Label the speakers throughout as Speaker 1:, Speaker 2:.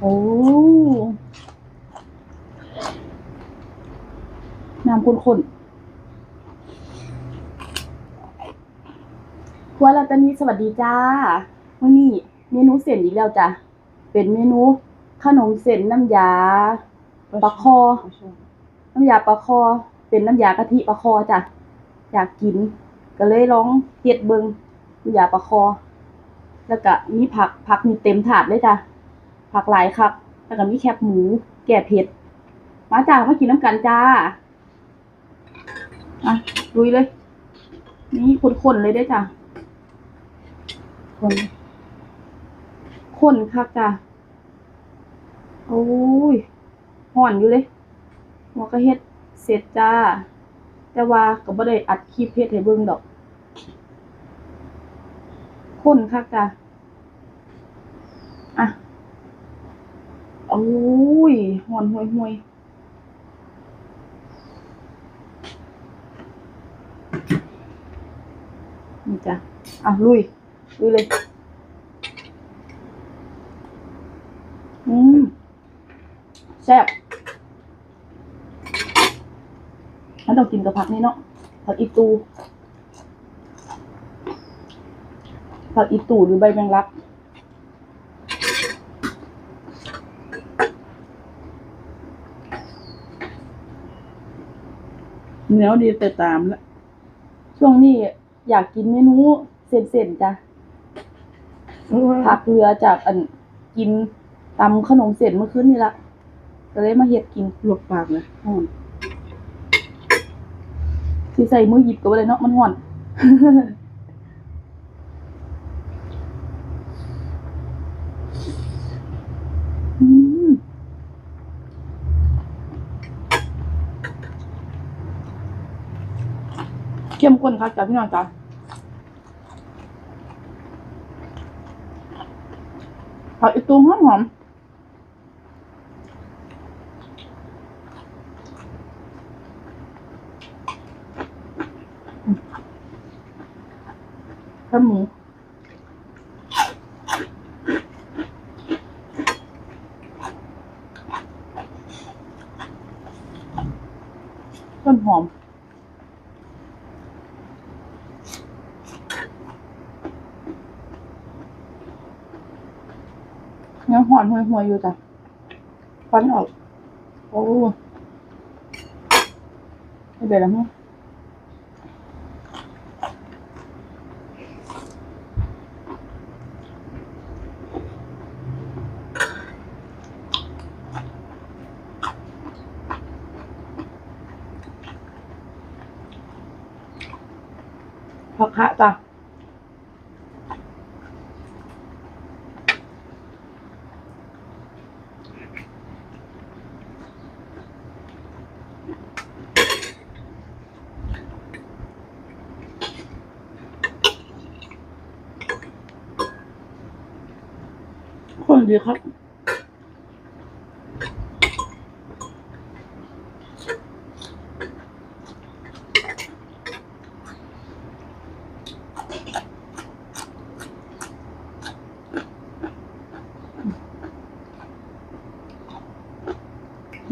Speaker 1: โอ้น้ำข้นๆครัวรัตนีสวัสดีจ้าวันนี้เมนูเส้นอีกแล้วจ้ะ เป็นเมนูขนมเส้นน้ำยาปลาคอ น้ำยาปลาคอ เป็นน้ำยากะทิปลาคอจ้ะ อยากกิน ก็เลยลองเฮ็ดเบิงน้ำยาปลาคอ แล้วก็มีผักผักมีเต็มถาดเลยจ้ะ ผักหลายครับแล้วก็มีแคบหมู แก่เผ็ด มาจ้ามากินน้ำกันจ้า อะลุยเลย นี่คนๆเลยได้จ้ะ คนคนคักจ้ะ โอ้ยห่อนอยู่เลยหัวก็เฮ็ดเสร็จจ้า แต่ว่าก็บ่ได้อัดคลิปเฮ็ดให้เบิ่งดอก คนคักจ้ะ อะ โอ้ยหอนห่วยห่วยนี่จ้ะอะลุย ลุยเลย อืมแซ่บแล้วต้องกินกับผักนี่เนาะ ผักอีตู ผักอีตูหรือใบแมงลัก
Speaker 2: เหนียวดีแต่ตามละ
Speaker 1: ช่วงนี้อยากกินเมนูเส้นๆจ้ะพักเรือจากอันกินตำขนมเส้นเมื่อคืนนี่ละก็เลยมาเฮ็ดกิน
Speaker 2: ลวกปากเลย
Speaker 1: อืมสิใส่มือหยิบก็บ่ได้เนาะมันห่อนอืม เข้มข้นครับจ้ะพี่น้องจ้ะผักอีตูหอมหอมข้าวหมูต้นหอม ยังหอนห่วยห่วยๆอยู่จ้ะควันออก โอ้ไม่เดี๋ยวแล้วมั้ง ดีครับ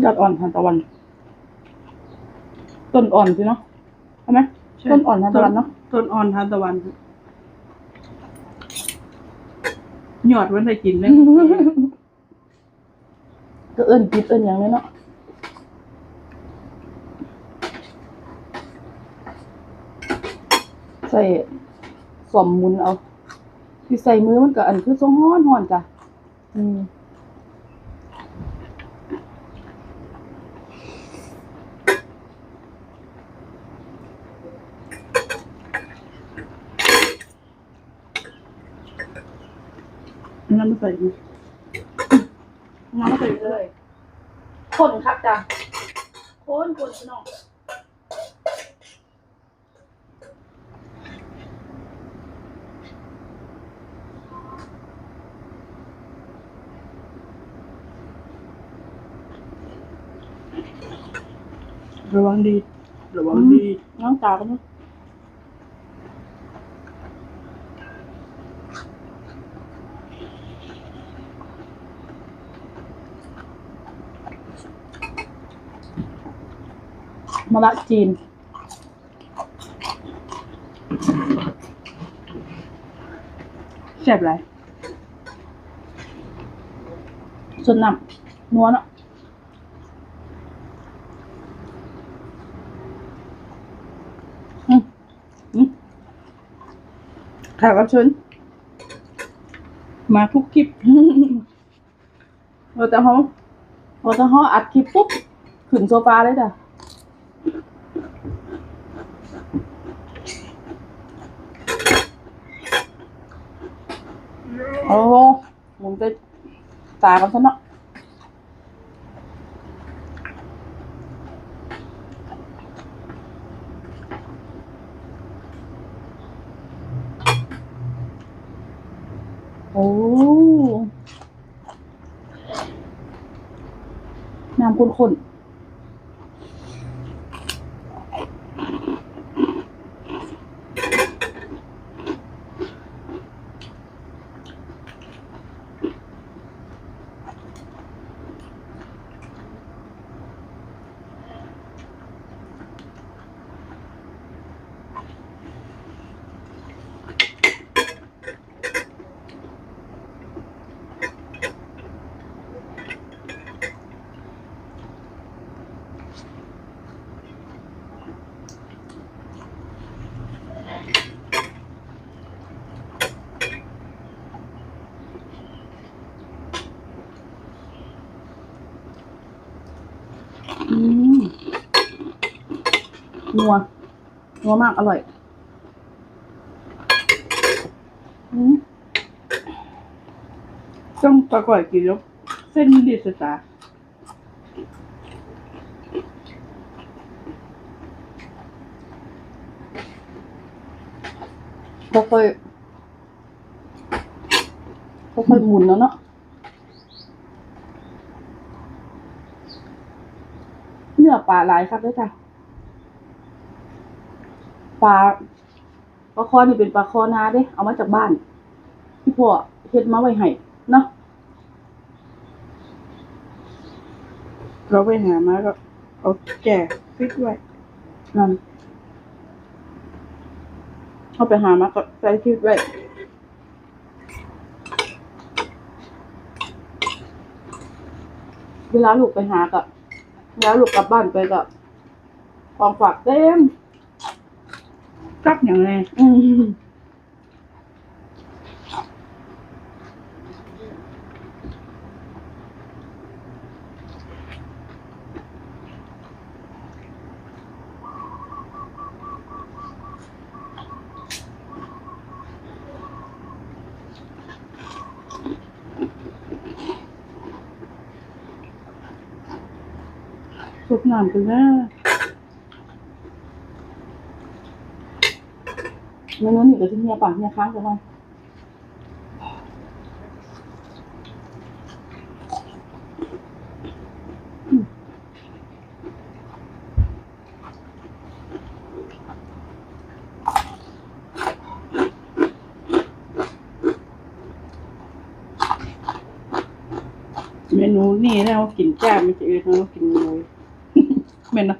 Speaker 1: ยอดอ่อนทานตะวัน ต้นอ่อนสิเนาะใช่ไหมต้นอ่อนทานตะวันเนาะ
Speaker 2: ต้นอ่อนทานตะวัน หยอดไว้ได้กินเลย
Speaker 1: ก็เอิ้นปิดเอิ้นอย่างเลยเนาะใส่สวมหมุนเอาที่ใส่มือมันก็อันคือทรงฮ้อนฮ้อนจ้ะ อืม
Speaker 2: น้ำมันใส่ดิ
Speaker 1: น้ำใส่เลยคนครับจ้ะคนคนพี่น้อง
Speaker 2: ระวังดี ระวังดี
Speaker 1: น้องตากันเนาะ มะระจีน
Speaker 2: แซ่บไร
Speaker 1: ส่วนน้ำนัวเนาะอืมอืมแขกรับชิญ
Speaker 2: มาทุกคลิป
Speaker 1: เราแต่เขาเราแต่เขาอัดคลิปปุ๊บ ขึ้นโซฟาเลยจ้ะโอ้โหหมุนไป ตากันซะเนาะโอ้น้ำข้นๆ อืมนัว นัวมาก อร่อย อืม
Speaker 2: ต้องตะก่อยกินแล้วเส้นมันดีสตา
Speaker 1: ค่อยๆค่อยๆหมุนแล้วเนาะ เนื้อ ปลาหลายครับด้วยจ้ะปลาปลาคอนี่เป็นปลาคอนาเด้ เอามาจากบ้าน ที่พ่อเฮ็ดมาไว้ให้เนาะ
Speaker 2: เราไปหามาก็เอาแก่ฟิกไว้
Speaker 1: นั่นเอาไปหามาก็ใส่ชีวิตไว้เวลาลูกไปหาก็เวลาลูกกลับบ้านไปก็ของฝากเต็ม
Speaker 2: กลับอย่างไร
Speaker 1: อืม
Speaker 2: น้ำกันนะ
Speaker 1: เมนูนี่ก็จะเฮียปากเฮียค้างกันหน่อย
Speaker 2: เมนูนี่เรากินแก้ไม่ใช่เออเรากิน เหม็นนะ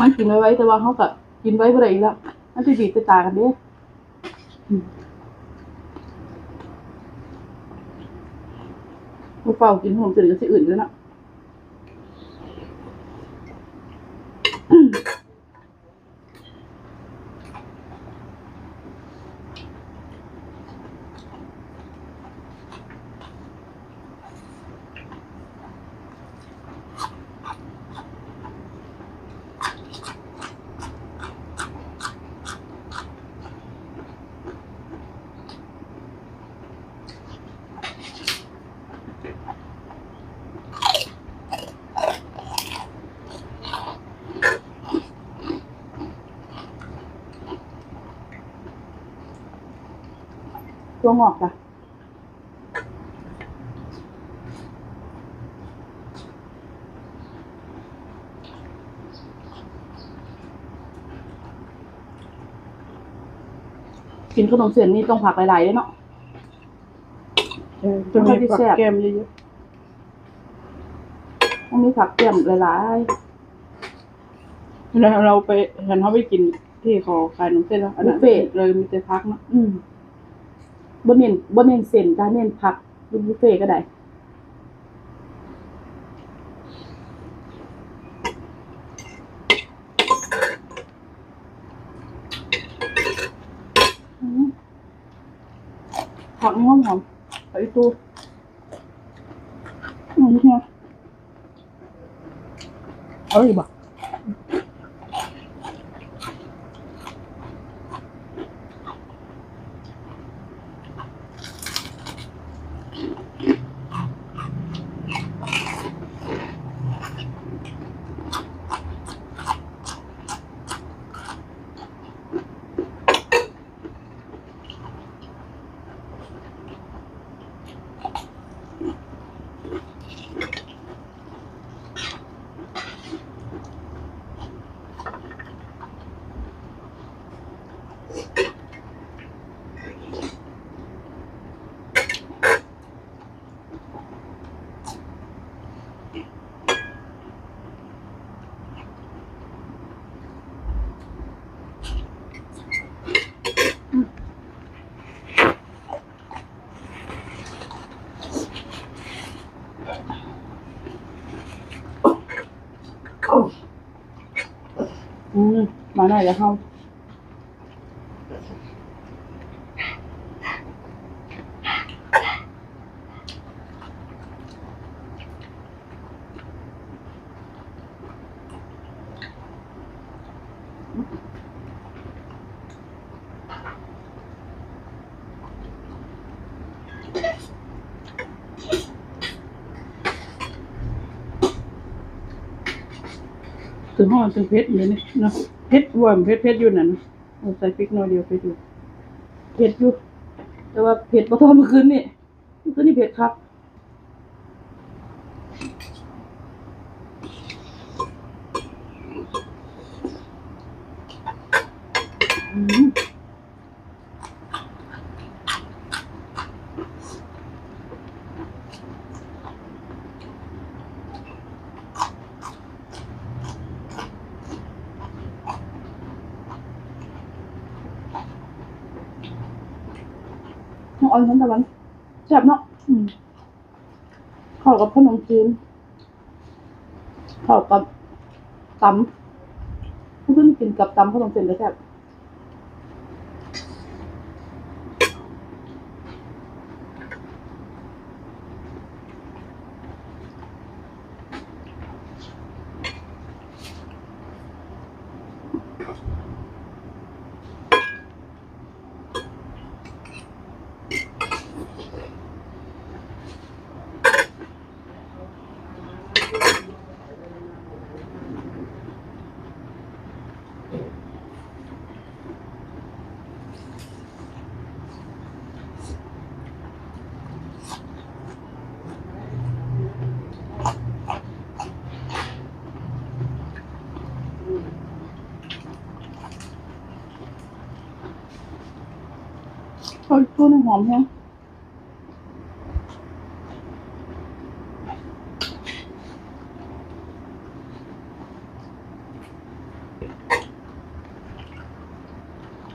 Speaker 1: มันกินไว้ไว้แต่ว่าเขาก็กินไว้เพื่ออีกแล้วมันจะดีดไปตากันเด้ผู้เฝ้ากินหอมเสร็จก็สิอื่นด้วยนะ ตั วงอกจ้ะกินขนมเส้นนี่ต้องผักหลายๆด้วยเนาะ
Speaker 2: เออจะมีผักแก้มเยอะ
Speaker 1: ต้องมีผักเตรียมหลาย
Speaker 2: ๆแล้วเราไปเห็นเขาไปกินที่เขาขายขนมเส้นแล้วอันนั้น
Speaker 1: บุฟเฟ่ต์
Speaker 2: เลยมีแต่พักเนาะ
Speaker 1: อืม บ่เน้นบ่เน้นเส้นจ้าเน้นผักดูบุฟเฟ่ก็ได้ผักหอมหอมไปตู้อืมเนี่ยเอาอีกบ่ อื มาหน่อยแล้วเฮาถึงห้องถึงเพชรอยู่นี่เนาะ เพชรวมเพชรเพชรอยู่นั่นเอาใส่พริกหน้อยเดียวเพชรอยู่เผ็ดอยู่ แต่ว่าเผ็ดบ่เท่าเมื่อคืนนี่เมื่อคืนนี่เผ็ดครับ องออนทันตะวันแซ่บเนาะอืมเข้ากับขนมจีนเข้ากับตำเพิ่งกินกับตำขนมเส้นก็แซ่บ เขาตัวนึงหอมแฮง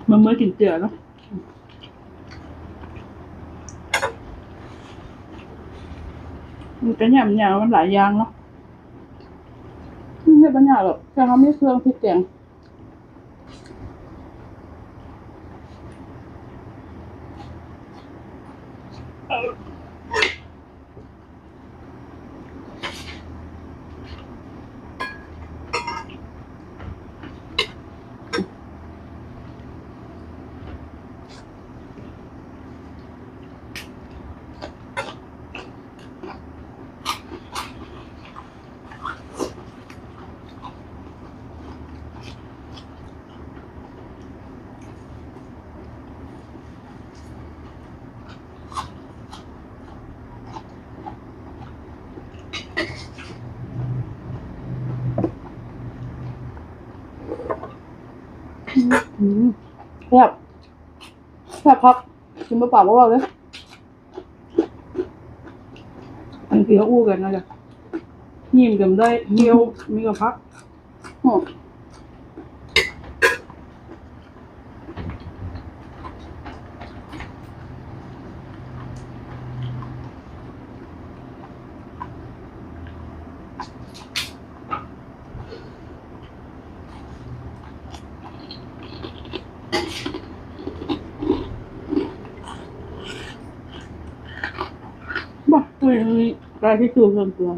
Speaker 1: มันเมื่อกินเจือเนาะมันก็ยำยาวมันหลายอย่างเนาะไม่ใช่ปัญหาหรอกแค่เขาไม่เครื่องพริกแกงอืม แบบแบบพักกินมาเปล่าว่าเลย
Speaker 2: อันนี้เขาอู้กันนะจ๊ะยิ้มกันได้เหี่ยวมีกับพัก
Speaker 1: อืม
Speaker 2: บอกตัว นี้ที่สูบส่วนตัว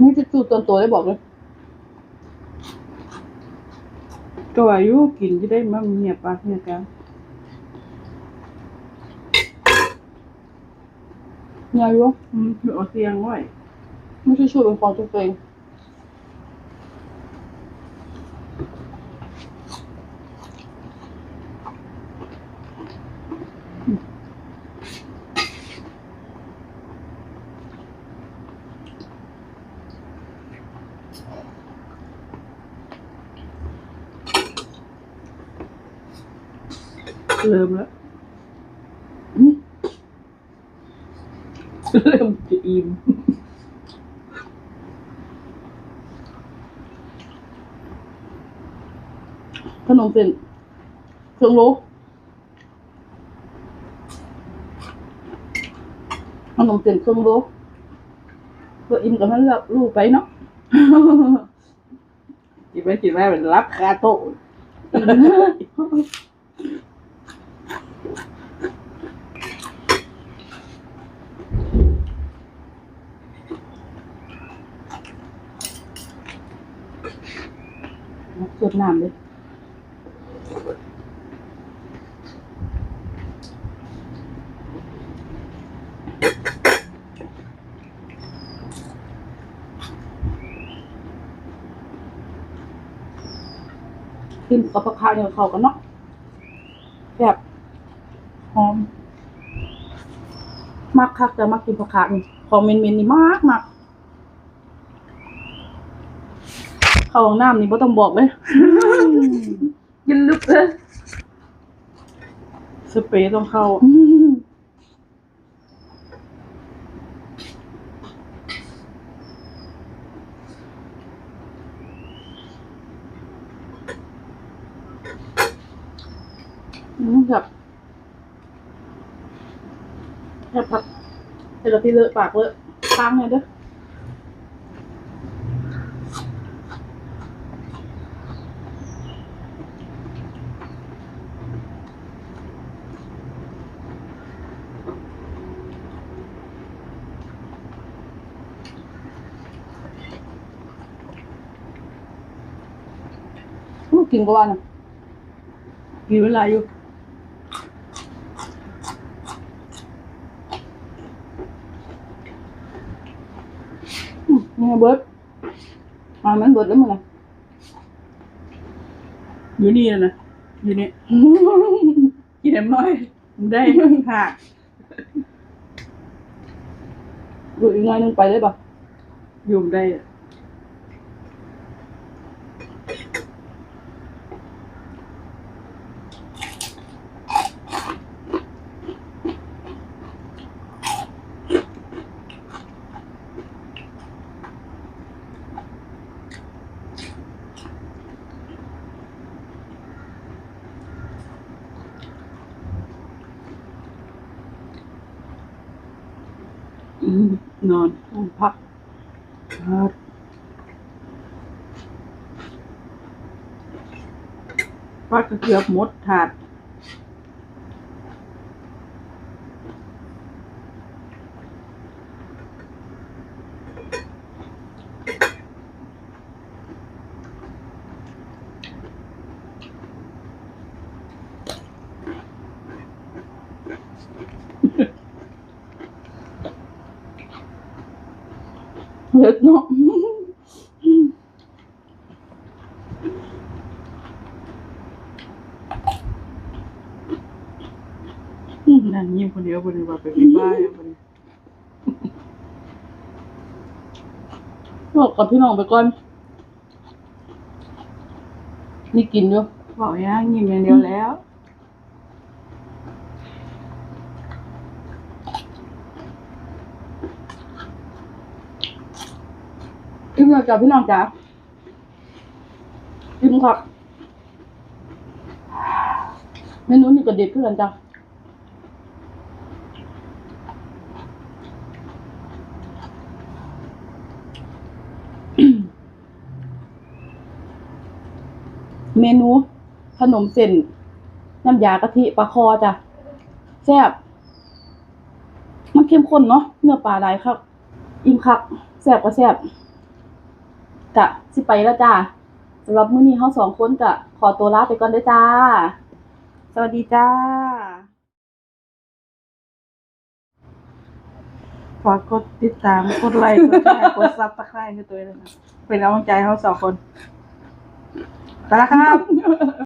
Speaker 1: นี่จะสูตรตัวตัวได้บอกเลย
Speaker 2: ก็อายุกินจะได้มาเมียปากเมียกัน
Speaker 1: เนี่ยอยู่
Speaker 2: อืมเอาเสียงไว้
Speaker 1: ไม่ใช่ช่วยเป็นของตัวเอง
Speaker 2: เริ่มแล้ว
Speaker 1: อืม
Speaker 2: เริ่มจะอิ่ม
Speaker 1: ขนมเป็นเครื่องโลขนมเป็นเครื่องโลก็อิ่มกับมันแล้วลูกไปเนาะ
Speaker 2: กินไปกินไปเป็นรับคาโต๊ะ
Speaker 1: ส ดน้ำเลยกินกับปลาคาเนี่ยเขากันเนาะแบบ
Speaker 2: หอม
Speaker 1: มากคักแต่มากกินปลาคานี่ของเมนเมนๆนี่มากมาก เข้าห้องน้ำนี่ไ่ต้องบอกเลย กินลึกเลย
Speaker 2: สเปรย์ต้องเข้า
Speaker 1: อืมแบบแค่พักเดี๋ยวพี่เลอะปากเลอะค้างเลยเด้อ กกินก็ว่านะ
Speaker 2: กินเวลาอยู่
Speaker 1: อืมนี่ไงเบิร์ดมามันเบิร์ดแล้วมึงไง
Speaker 2: อยู่นี่นะอยู่นี่กินแหนมน้อยมันได้หัก
Speaker 1: ดูอีกหน่อยนึงไปเลยป่ะ
Speaker 2: อยุ่มได้อะ นอน
Speaker 1: อืมพัก
Speaker 2: ครับปลากระเกือบหมดถาด
Speaker 1: เล็กเนาะ
Speaker 2: นั่งยิ้มคนเดียวคนเดียวว่าไปเป็นบ้าอย่างคนนี้
Speaker 1: บอกกับพี่น้องไปก่อน นี่กินอยู่
Speaker 2: บอกย่างยิ้มอย่างเดียวแล้ว
Speaker 1: อิ่มแล้วจ้ะพี่น้องจ๋าอิ่ม ครับเมนูนี่ก็เด็ดเพื่อนจ้ะเมนูขนมเส้นน้ำยากะทิปลาคอจ้ะแซ่บมันเข้มข้นเนาะเนื้อปลาหลายครับ อิ่มคักแซ่บก็แซ่บกะสิไปแล้วจ้าำหรับมื้อนี้เฮาสองคนกะขอตัวลาไปก่อนเด้อจ้า สวัสดีจ้า
Speaker 2: ฝากกดติดตาม กดไลค์ กดแชร์ กดซับสไครต์ให้ตัวเองนะเป็นกำลังใจให้เราสองคนไปแล้วครับ